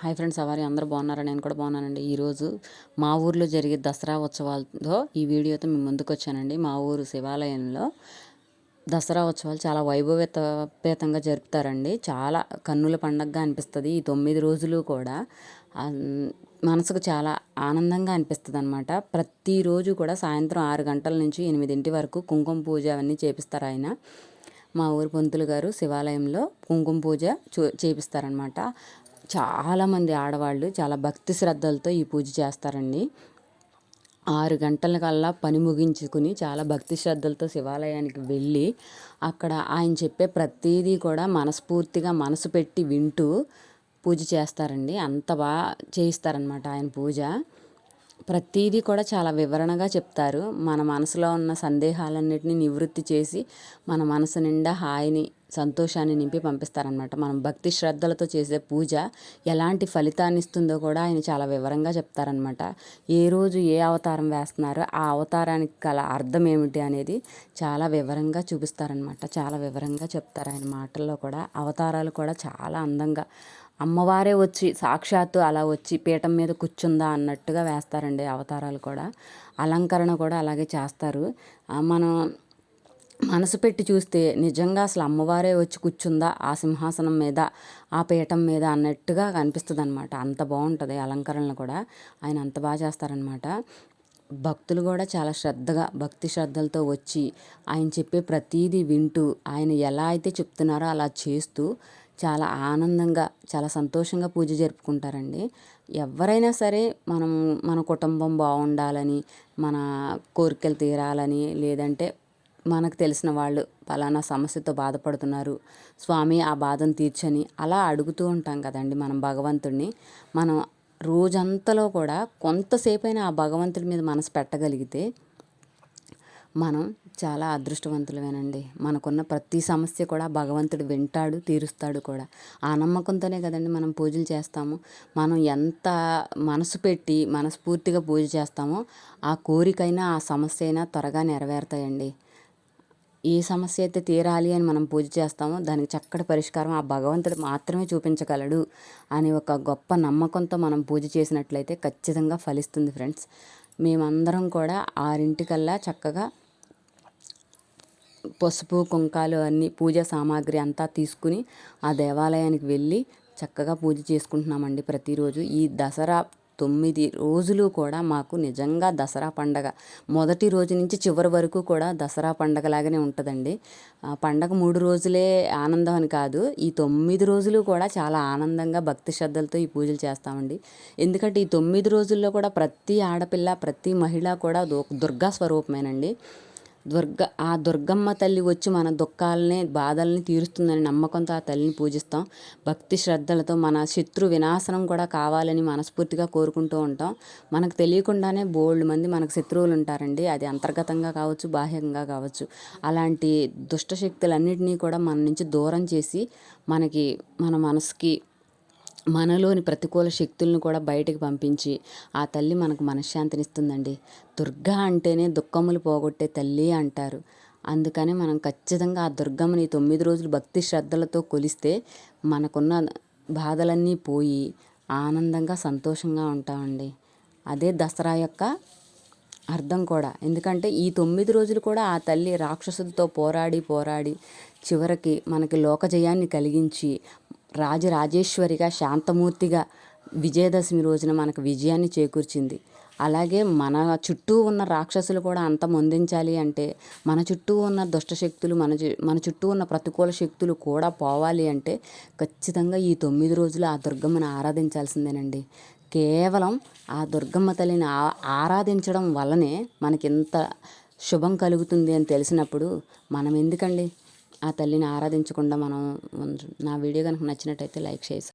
Hi friends అవారి అందరూ బాగున్నారా? నేను కూడా బాగున్నానండి. ఈరోజు మా ఊర్లో జరిగే దసరా ఉత్సవాలతో ఈ వీడియోతో మేము ముందుకు వచ్చానండి. మా ఊరు శివాలయంలో దసరా ఉత్సవాలు చాలా వైభవపేతంగా జరుపుతారండి. చాలా కన్నుల పండగగా అనిపిస్తుంది. ఈ తొమ్మిది రోజులు కూడా మనసుకు చాలా ఆనందంగా అనిపిస్తుంది అనమాట ప్రతిరోజు కూడా సాయంత్రం ఆరు గంటల నుంచి ఎనిమిదింటి వరకు కుంకుమ పూజ అవన్నీ చేపిస్తారు ఆయన. మా ఊరి పంతులు గారు శివాలయంలో కుంకుమ పూజ చూ చేపిస్తారనమాట చాలామంది ఆడవాళ్ళు చాలా భక్తి శ్రద్ధలతో ఈ పూజ చేస్తారండి. ఆరు గంటల కల్లా పని ముగించుకుని చాలా భక్తి శ్రద్ధలతో శివాలయానికి వెళ్ళి అక్కడ ఆయన చెప్పే ప్రతీదీ కూడా మనస్ఫూర్తిగా మనసు పెట్టి వింటూ పూజ చేస్తారండి. అంత బాగా చేయిస్తారనమాట ఆయన పూజ. ప్రతీదీ కూడా చాలా వివరణగా చెప్తారు. మన మనసులో ఉన్న సందేహాలన్నిటినీ నివృత్తి చేసి మన మనసు నిండా హాయిని సంతోషాన్ని నింపి పంపిస్తారనమాట మనం భక్తి శ్రద్ధలతో చేసే పూజ ఎలాంటి ఫలితాన్ని ఇస్తుందో కూడా ఆయన చాలా వివరంగా చెప్తారనమాట ఏ రోజు ఏ అవతారం వేస్తున్నారో ఆ అవతారానికి గల అర్థం ఏమిటి అనేది చాలా వివరంగా చూపిస్తారనమాట చాలా వివరంగా చెప్తారు ఆయన మాటల్లో కూడా. అవతారాలు కూడా చాలా అందంగా. అమ్మవారే వచ్చి సాక్షాత్తు అలా వచ్చి పీఠం మీద కూర్చుందా అన్నట్టుగా వేస్తారండి అవతారాలు కూడా. అలంకరణ కూడా అలాగే చేస్తారు. మనం మనసు పెట్టి చూస్తే నిజంగా అసలు అమ్మవారే వచ్చి కూర్చుందా ఆ సింహాసనం మీద ఆ పీఠం మీద అన్నట్టుగా కనిపిస్తుంది అనమాట అంత బాగుంటుంది అలంకరణలు కూడా. ఆయన అంత బాగా చేస్తారనమాట భక్తులు కూడా చాలా శ్రద్ధగా భక్తి శ్రద్ధలతో వచ్చి ఆయన చెప్పే ప్రతీది వింటూ ఆయన ఎలా అయితే చెప్తున్నారో అలా చేస్తూ చాలా ఆనందంగా చాలా సంతోషంగా పూజ జరుపుకుంటారండి. ఎవరైనా సరే మనం మన కుటుంబం బాగుండాలని మన కోరికలు తీరాలని లేదంటే మనకు తెలిసిన వాళ్ళు పలానా సమస్యతో బాధపడుతున్నారు. స్వామి ఆ బాధను తీర్చని అలా అడుగుతూ ఉంటాం కదండి మనం భగవంతుడిని మనం రోజంతలో కూడా కొంతసేపైనా ఆ భగవంతుడి మీద మనసు పెట్టగలిగితే మనం చాలా అదృష్టవంతులమేనండి. మనకున్న ప్రతి సమస్య కూడా భగవంతుడు వింటాడు తీరుస్తాడు కూడా. ఆ నమ్మకంతోనే కదండి మనం పూజలు చేస్తాము. మనం ఎంత మనసు పెట్టి మనస్ఫూర్తిగా పూజ చేస్తామో ఆ కోరికైనా ఆ సమస్య అయినా త్వరగా నెరవేరుతాయండి. ఏ సమస్య అయితే తీరాలి అని మనం పూజ చేస్తామో దానికి చక్కటి పరిష్కారం ఆ భగవంతుడు మాత్రమే చూపించగలడు అనే ఒక గొప్ప నమ్మకంతో మనం పూజ చేసినట్లయితే ఖచ్చితంగా ఫలిస్తుంది ఫ్రెండ్స్. మేమందరం కూడా ఆరింటికల్లా చక్కగా పసుపు కుంకాలు అన్నీ పూజ సామాగ్రి అంతా తీసుకుని ఆ దేవాలయానికి వెళ్ళి చక్కగా పూజ చేసుకుంటున్నామండి ప్రతిరోజు. ఈ దసరా తొమ్మిది రోజులు కూడా మాకు నిజంగా దసరా పండగ. మొదటి రోజు నుంచి చివరి వరకు కూడా దసరా పండగలాగానే ఉంటుందండి. పండగ మూడు రోజులే ఆనందం అని కాదు ఈ తొమ్మిది రోజులు కూడా చాలా ఆనందంగా భక్తి శ్రద్ధలతో ఈ పూజలు చేస్తామండి. ఎందుకంటే ఈ తొమ్మిది రోజుల్లో కూడా ప్రతి ఆడపిల్ల ప్రతి మహిళ కూడా దుర్గా స్వరూపమేనండి. దుర్గ ఆ దుర్గమ్మ తల్లి వచ్చి మన దుఃఖాలని బాధల్ని తీరుస్తుందని నమ్మకంతో ఆ తల్లిని పూజిస్తాం. భక్తి శ్రద్ధలతో మన శత్రు వినాశనం కూడా కావాలని మనస్ఫూర్తిగా కోరుకుంటూ ఉంటాం. మనకు తెలియకుండానే బోల్డ్ మంది మనకు శత్రువులు ఉంటారండి. అది అంతర్గతంగా కావచ్చు బాహ్యంగా కావచ్చు. అలాంటి దుష్టశక్తులన్నింటినీ కూడా మన నుంచి దూరం చేసి మనకి మన మనసుకి మనలోని ప్రతికూల శక్తులను కూడా బయటకు పంపించి ఆ తల్లి మనకు మనశ్శాంతినిస్తుందండి. దుర్గా అంటేనే దుఃఖములు పోగొట్టే తల్లి అంటారు. అందుకని మనం ఖచ్చితంగా ఆ దుర్గమ్మని తొమ్మిది రోజులు భక్తి శ్రద్ధలతో కొలిస్తే మనకున్న బాధలన్నీ పోయి ఆనందంగా సంతోషంగా ఉంటామండి. అదే దసరా యొక్క అర్థం కూడా. ఎందుకంటే ఈ తొమ్మిది రోజులు కూడా ఆ తల్లి రాక్షసులతో పోరాడి పోరాడి చివరికి మనకి లోకజయాన్ని కలిగించి రాజరాజేశ్వరిగా శాంతమూర్తిగా విజయదశమి రోజున మనకు విజయాన్ని చేకూర్చింది. అలాగే మన చుట్టూ ఉన్న రాక్షసులు కూడా అంత మొందించాలి అంటే మన చుట్టూ ఉన్న దుష్టశక్తులు మన మన చుట్టూ ఉన్న ప్రతికూల శక్తులు కూడా పోవాలి అంటే ఖచ్చితంగా ఈ తొమ్మిది రోజులు ఆ దుర్గమ్మని ఆరాధించాల్సిందేనండి. కేవలం ఆ దుర్గమ్మ తల్లిని ఆరాధించడం వల్లనే మనకింత శుభం కలుగుతుంది అని తెలిసినప్పుడు మనం ఎందుకండి ఆ తల్లిని ఆరాధించకుండా మనం నా వీడియో కనుక నచ్చినట్టయితే లైక్ చేసి